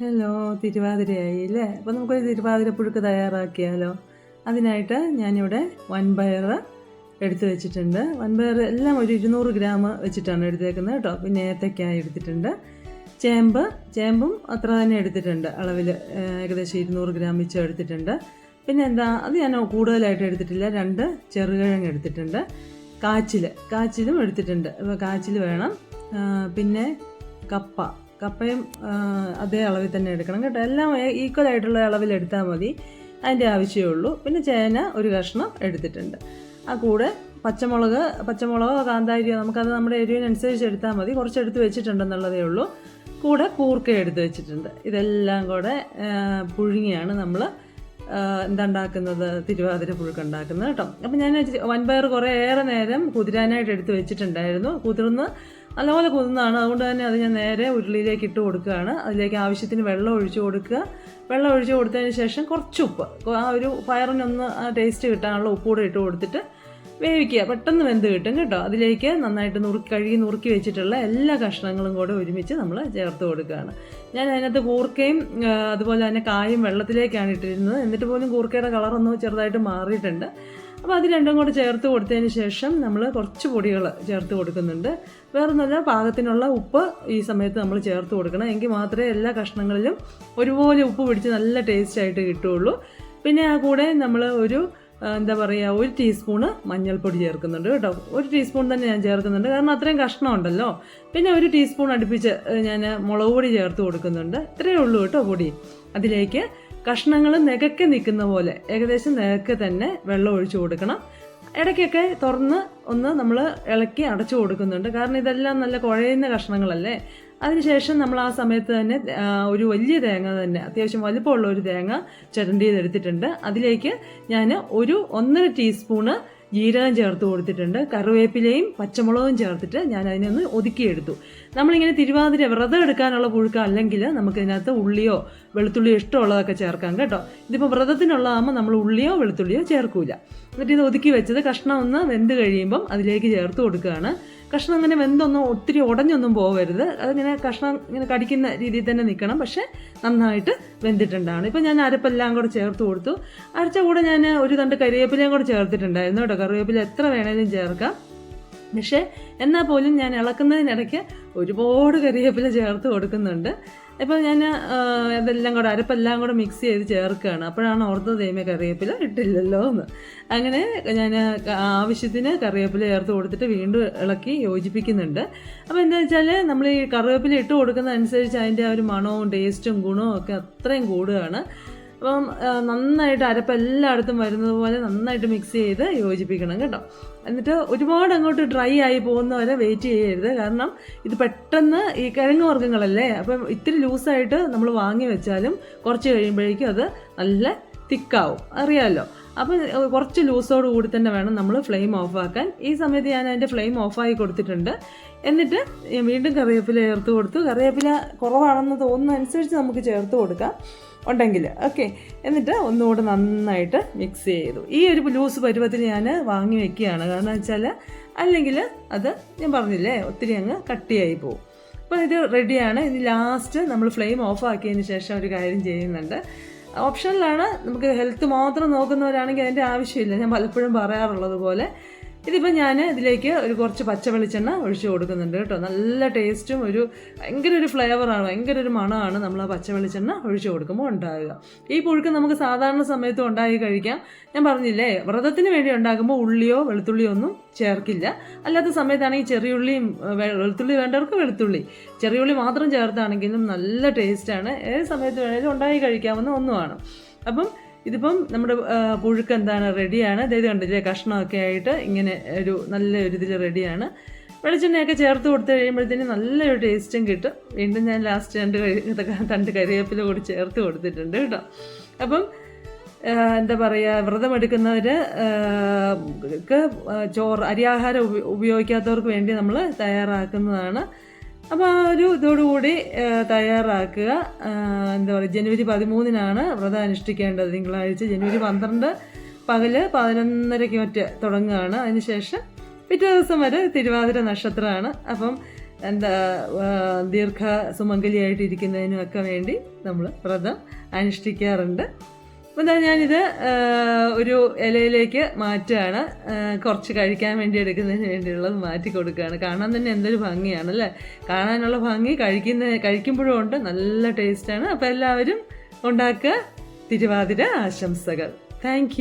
Hello തിരുവാതിരയായി അല്ലേ? അപ്പോൾ നമുക്കൊരു തിരുവാതിര പുഴുക്ക് തയ്യാറാക്കിയാലോ? അതിനായിട്ട് ഞാനിവിടെ വൻപയർ എടുത്തു വെച്ചിട്ടുണ്ട്. വൻപയർ എല്ലാം ഒരു ഇരുന്നൂറ് ഗ്രാം വെച്ചിട്ടാണ് എടുത്തേക്കുന്നത് കേട്ടോ. പിന്നെ ഏത്തക്കായ എടുത്തിട്ടുണ്ട്. ചേമ്പ് ചേമ്പും അത്ര തന്നെ എടുത്തിട്ടുണ്ട്. അളവിൽ ഏകദേശം ഇരുന്നൂറ് ഗ്രാം വെച്ച് എടുത്തിട്ടുണ്ട്. പിന്നെ എന്താ അത് ഞാൻ കൂടുതലായിട്ട് എടുത്തിട്ടില്ല. രണ്ട് ചെറുകിഴങ്ങ് എടുത്തിട്ടുണ്ട്. കാച്ചിൽ കാച്ചിലും എടുത്തിട്ടുണ്ട്. അപ്പോൾ കാച്ചിൽ വേണം. പിന്നെ കപ്പ. കപ്പയും അതേ അളവിൽ തന്നെ എടുക്കണം കേട്ടോ. എല്ലാം ഈക്വൽ ആയിട്ടുള്ള അളവിൽ എടുത്താൽ മതി. അതിന്റെ ആവശ്യമേ ഉള്ളൂ. പിന്നെ ചേന ഒരു കഷ്ണം എടുത്തിട്ടുണ്ട്. ആ കൂടെ പച്ചമുളക് പച്ചമുളകോ കാന്താരിയോ നമുക്കത് നമ്മുടെ എരിവിനനുസരിച്ച് എടുത്താൽ മതി. കുറച്ച് എടുത്ത് വെച്ചിട്ടുണ്ടെന്നുള്ളതേ ഉള്ളൂ. കൂടെ കൂർക്ക എടുത്ത് വെച്ചിട്ടുണ്ട്. ഇതെല്ലാം കൂടെ പുഴുങ്ങിയാണ് നമ്മൾ എന്താണ്ടാക്കുന്നത് തിരുവാതിര പുഴുക്ക് ഉണ്ടാക്കുന്നത് കേട്ടോ. അപ്പം ഞാൻ വൻപയർ കുറേ ഏറെ നേരം കുതിരാനായിട്ട് എടുത്ത് വെച്ചിട്ടുണ്ടായിരുന്നു. കുതിർന്ന് നല്ലപോലെ കുതിർന്നതാണ് അതുകൊണ്ട് തന്നെ അത് ഞാൻ നേരെ ഉരുളിയിലേക്ക് ഇട്ട് കൊടുക്കുകയാണ്. അതിലേക്ക് ആവശ്യത്തിന് വെള്ളം ഒഴിച്ചു കൊടുക്കുക. വെള്ളം ഒഴിച്ച് കൊടുത്തതിന് ശേഷം കുറച്ച് ഉപ്പ്. ആ ഒരു പയറിനൊന്ന് ടേസ്റ്റ് കിട്ടാനുള്ള ഉപ്പ് കൂടെ ഇട്ട് കൊടുത്തിട്ട് വേവിക്കുക. പെട്ടെന്ന് വെന്ത് കിട്ടും കേട്ടോ. അതിലേക്ക് നന്നായിട്ട് നുറുക്കി കഴുകി നുറുക്കി വെച്ചിട്ടുള്ള എല്ലാ കഷ്ണങ്ങളും കൂടെ ഒരുമിച്ച് നമ്മൾ ചേർത്ത് കൊടുക്കുകയാണ്. ഞാൻ അതിനകത്ത് കൂർക്കയും അതുപോലെ തന്നെ കായും വെള്ളത്തിലേക്കാണ് ഇട്ടിരുന്നത്. എന്നിട്ട് പോലും കൂർക്കയുടെ കളറൊന്ന് ചെറുതായിട്ട് മാറിയിട്ടുണ്ട്. അപ്പോൾ അത് രണ്ടും കൂടെ ചേർത്ത് കൊടുത്തതിന് ശേഷം നമ്മൾ കുറച്ച് പൊടികൾ ചേർത്ത് കൊടുക്കുന്നുണ്ട്. വേറൊന്നുമല്ല പാകത്തിനുള്ള ഉപ്പ് ഈ സമയത്ത് നമ്മൾ ചേർത്ത് കൊടുക്കണം. എങ്കിൽ മാത്രമേ എല്ലാ കഷ്ണങ്ങളിലും ഒരുപോലെ ഉപ്പ് പിടിച്ച് നല്ല ടേസ്റ്റ് ആയിട്ട് കിട്ടുകയുള്ളൂ. പിന്നെ ആ കൂടെ നമ്മൾ ഒരു എന്താ പറയുക ഒരു ടീസ്പൂണ് മഞ്ഞൾപ്പൊടി ചേർക്കുന്നുണ്ട് കേട്ടോ. ഒരു ടീസ്പൂൺ തന്നെ ഞാൻ ചേർക്കുന്നുണ്ട്. കാരണം അത്രയും കഷ്ണമുണ്ടല്ലോ. പിന്നെ ഒരു ടീസ്പൂൺ അടുപ്പിച്ച് ഞാൻ മുളക് പൊടി ചേർത്ത് കൊടുക്കുന്നുണ്ട്. ഇത്രയേ ഉള്ളൂ കേട്ടോ പൊടി. അതിലേക്ക് കഷ്ണങ്ങൾ നികക്കെ നിൽക്കുന്ന പോലെ ഏകദേശം നികക്കെ തന്നെ വെള്ളം ഒഴിച്ചു കൊടുക്കണം. ഇടയ്ക്കൊക്കെ തുറന്ന് ഒന്ന് നമ്മൾ ഇളക്കി അടച്ചു കൊടുക്കുന്നുണ്ട്. കാരണം ഇതെല്ലാം നല്ല കുഴയുന്ന കഷ്ണങ്ങളല്ലേ? അതിനുശേഷം നമ്മൾ ആ സമയത്ത് തന്നെ ഒരു വലിയ തേങ്ങ തന്നെ അത്യാവശ്യം വലുപ്പമുള്ള ഒരു തേങ്ങ ചിരണ്ടി എടുത്തിട്ടുണ്ട് അതിലേക്ക് ഞാൻ ഒരു ഒന്നര ടീസ്പൂണ് ജീരകം ചേർത്ത് കൊടുത്തിട്ടുണ്ട്. കറിവേപ്പിലയും പച്ചമുളകും ചേർത്തിട്ട് ഞാൻ അതിനൊന്ന് ഒതുക്കിയെടുത്തു. നമ്മളിങ്ങനെ തിരുവാതിര വ്രതം എടുക്കാനുള്ള പുഴുക്ക അല്ലെങ്കിൽ നമുക്ക് ഇതിനകത്ത് ഉള്ളിയോ വെളുത്തുള്ളിയോ ഇഷ്ടമുള്ളതൊക്കെ ചേർക്കാം കേട്ടോ. ഇതിപ്പോൾ വ്രതത്തിനുള്ളതാകുമ്പോൾ നമ്മൾ ഉള്ളിയോ വെളുത്തുള്ളിയോ ചേർക്കൂല. എന്നിട്ട് ഇത് ഒതുക്കി വെച്ചത് കഷ്ണം ഒന്ന് വെന്ത് കഴിയുമ്പം അതിലേക്ക് ചേർത്ത് കൊടുക്കുകയാണ്. കഷ്ണം അങ്ങനെ വെന്തൊന്നും ഒത്തിരി ഉടഞ്ഞൊന്നും പോകരുത് അതിങ്ങനെ കഷ്ണം ഇങ്ങനെ കടിക്കുന്ന രീതിയിൽ തന്നെ നിൽക്കണം പക്ഷേ നന്നായിട്ട് വെന്തിട്ടുണ്ടാണ് ഇപ്പം ഞാൻ അരപ്പെല്ലാം കൂടെ ചേർത്ത് കൊടുത്തു. അരച്ച കൂടെ ഞാൻ ഒരു തണ്ട് കറിവേപ്പിലയും കൂടെ ചേർത്തിട്ടുണ്ടായിരുന്നു കേട്ടോ. കറിവേപ്പില എത്ര വേണേലും ചേർക്കാം. പക്ഷേ എന്നാൽ പോലും ഞാൻ ഇളക്കുന്നതിനിടയ്ക്ക് ഒരുപാട് കറിവേപ്പില ചേർത്ത് കൊടുക്കുന്നുണ്ട്. ഇപ്പോൾ ഞാൻ അതെല്ലാം കൂടെ അരപ്പെല്ലാം കൂടെ മിക്സ് ചെയ്ത് ചേർക്കുകയാണ്. അപ്പോഴാണ് ഓർത്തത് ദൈമ കറിവേപ്പില ഇട്ടില്ലല്ലോ എന്ന്. അങ്ങനെ ഞാൻ ആവശ്യത്തിന് കറിവേപ്പില ചേർത്ത് കൊടുത്തിട്ട് വീണ്ടും ഇളക്കി യോജിപ്പിക്കുന്നുണ്ട്. അപ്പോൾ എന്താ വെച്ചാൽ നമ്മൾ ഈ കറിവേപ്പില ഇട്ട് കൊടുക്കുന്നതനുസരിച്ച് അതിന്റെ ആ ഒരു മണവും ടേസ്റ്റും ഗുണവും ഒക്കെ അത്രയും കൂടുകയാണ്. അപ്പം നന്നായിട്ട് അരപ്പ് എല്ലായിടത്തും വരുന്നത് പോലെ നന്നായിട്ട് മിക്സ് ചെയ്ത് യോജിപ്പിക്കണം കേട്ടോ. എന്നിട്ട് ഒരുപാട് അങ്ങോട്ട് ഡ്രൈ ആയി പോകുന്നവരെ വെയിറ്റ് ചെയ്യരുത്. കാരണം ഇത് പെട്ടെന്ന് ഈ കിഴങ്ങ് വർഗങ്ങളല്ലേ? അപ്പം ഇത്തിരി ലൂസായിട്ട് നമ്മൾ വാങ്ങി വെച്ചാലും കുറച്ച് കഴിയുമ്പോഴേക്കും അത് നല്ല തിക്കാവും. അറിയാമല്ലോ അപ്പം കുറച്ച് ലൂസോട് കൂടി തന്നെ വേണം നമ്മൾ ഫ്ലെയിം ഓഫാക്കാൻ ഈ സമയത്ത് ഞാൻ അതിന്റെ ഫ്ലെയിം ഓഫായി കൊടുത്തിട്ടുണ്ട്. എന്നിട്ട് വീണ്ടും കറിവേപ്പില ചേർത്ത് കൊടുത്തു. കറിവേപ്പില കുറവാണെന്ന് തോന്നുന്ന അനുസരിച്ച് നമുക്ക് ചേർത്ത് കൊടുക്കാം. ഉണ്ടെങ്കിൽ. ഓക്കെ എന്നിട്ട് ഒന്നുകൂടെ നന്നായിട്ട് മിക്സ് ചെയ്തു. ഈ ഒരു ലൂസ് പരുവത്തിന് ഞാൻ വാങ്ങി വെക്കുകയാണ്. കാരണം വെച്ചാൽ അല്ലെങ്കിൽ അത് ഞാൻ പറഞ്ഞില്ലേ ഒത്തിരി അങ്ങ് കട്ടിയായി പോകും അപ്പോൾ ഇത് റെഡിയാണ് ഇനി ലാസ്റ്റ് നമ്മൾ ഫ്ലെയിം ഓഫ് ആക്കിയതിന് ശേഷം ഒരു കാര്യം ചെയ്യുന്നുണ്ട്. ഓപ്ഷനിലാണ് നമുക്ക് ഹെൽത്ത് മാത്രം നോക്കുന്നവരാണെങ്കിൽ അതിന്റെ ആവശ്യമില്ല. ഞാൻ പലപ്പോഴും പറയാറുള്ളത് പോലെ ഇതിപ്പോൾ ഞാൻ ഇതിലേക്ക് ഒരു കുറച്ച് പച്ച വെളിച്ചെണ്ണ ഒഴിച്ച് കൊടുക്കുന്നുണ്ട് കേട്ടോ. നല്ല ടേസ്റ്റും ഒരു ഭയങ്കര ഒരു ഫ്ലേവറാണ് ഭയങ്കര ഒരു മണമാണ് നമ്മൾ ആ പച്ച വെളിച്ചെണ്ണ ഒഴിച്ച് കൊടുക്കുമ്പോൾ ഉണ്ടാകുക ഈ പുഴുക്ക് നമുക്ക് സാധാരണ സമയത്തും ഉണ്ടാക്കി കഴിക്കാം. ഞാൻ പറഞ്ഞില്ലേ വ്രതത്തിന് വേണ്ടി ഉണ്ടാക്കുമ്പോൾ ഉള്ളിയോ വെളുത്തുള്ളിയോ ഒന്നും ചേർക്കില്ല. അല്ലാത്ത സമയത്താണെങ്കിൽ ചെറിയുള്ളിയും വെളുത്തുള്ളി വേണ്ടവർക്ക് വെളുത്തുള്ളി. ചെറിയുള്ളി മാത്രം ചേർത്താണെങ്കിലും നല്ല ടേസ്റ്റാണ് ഏത് സമയത്ത് വേണേലും ഉണ്ടാക്കി കഴിക്കാവുന്ന ഒന്നുമാണ്. അപ്പം ഇതിപ്പം നമ്മുടെ പുഴുക്ക് എന്താണ് റെഡിയാണ് അതായത് കണ്ടില്ലേ കഷ്ണമൊക്കെ ആയിട്ട് ഇങ്ങനെ ഒരു നല്ല ഒരു ഇതിൽ റെഡിയാണ് വെളിച്ചെണ്ണയൊക്കെ ചേർത്ത് കൊടുത്തു കഴിയുമ്പോഴത്തേനും നല്ലൊരു ടേസ്റ്റും കിട്ടും. വീണ്ടും ഞാൻ ലാസ്റ്റ് രണ്ട് തണ്ട് കരിവേപ്പില കൂടി ചേർത്ത് കൊടുത്തിട്ടുണ്ട് കേട്ടോ. അപ്പം എന്താ പറയുക വ്രതമെടുക്കുന്നവർ ക്ക് ചോറ് അരിയാഹാരം ഉപയോഗിക്കാത്തവർക്ക് വേണ്ടി നമ്മൾ തയ്യാറാക്കുന്നതാണ്. അപ്പോൾ ആ ഒരു ഇതോടുകൂടി തയ്യാറാക്കുക. എന്താ പറയുക ജനുവരി പതിമൂന്നിനാണ് വ്രതം അനുഷ്ഠിക്കേണ്ടത്. തിങ്കളാഴ്ച ജനുവരി പന്ത്രണ്ട് പകൽ പതിനൊന്നരയ്ക്ക് മറ്റ് തുടങ്ങുകയാണ്. അതിനുശേഷം പിറ്റേ ദിവസം വരെ തിരുവാതിര നക്ഷത്രമാണ്. അപ്പം എന്താ ദീർഘ സുമംഗലിയായിട്ടിരിക്കുന്നതിനും ഒക്കെ വേണ്ടി നമ്മൾ വ്രതം അനുഷ്ഠിക്കാറുണ്ട്. അപ്പോൾ എന്താ ഞാനിത് ഒരു ഇലയിലേക്ക് മാറ്റുകയാണ്. കുറച്ച് കഴിക്കാൻ വേണ്ടി എടുക്കുന്നതിന് വേണ്ടിയുള്ളത് മാറ്റി കൊടുക്കുകയാണ്. കാണാൻ തന്നെ എന്തൊരു ഭംഗിയാണ് അല്ലേ? കാണാനുള്ള ഭംഗി കഴിക്കുന്ന കഴിക്കുമ്പോഴും ഉണ്ട്. നല്ല ടേസ്റ്റാണ് അപ്പോൾ എല്ലാവരും ഉണ്ടാക്കുക. തിരുവാതിര ആശംസകൾ. താങ്ക്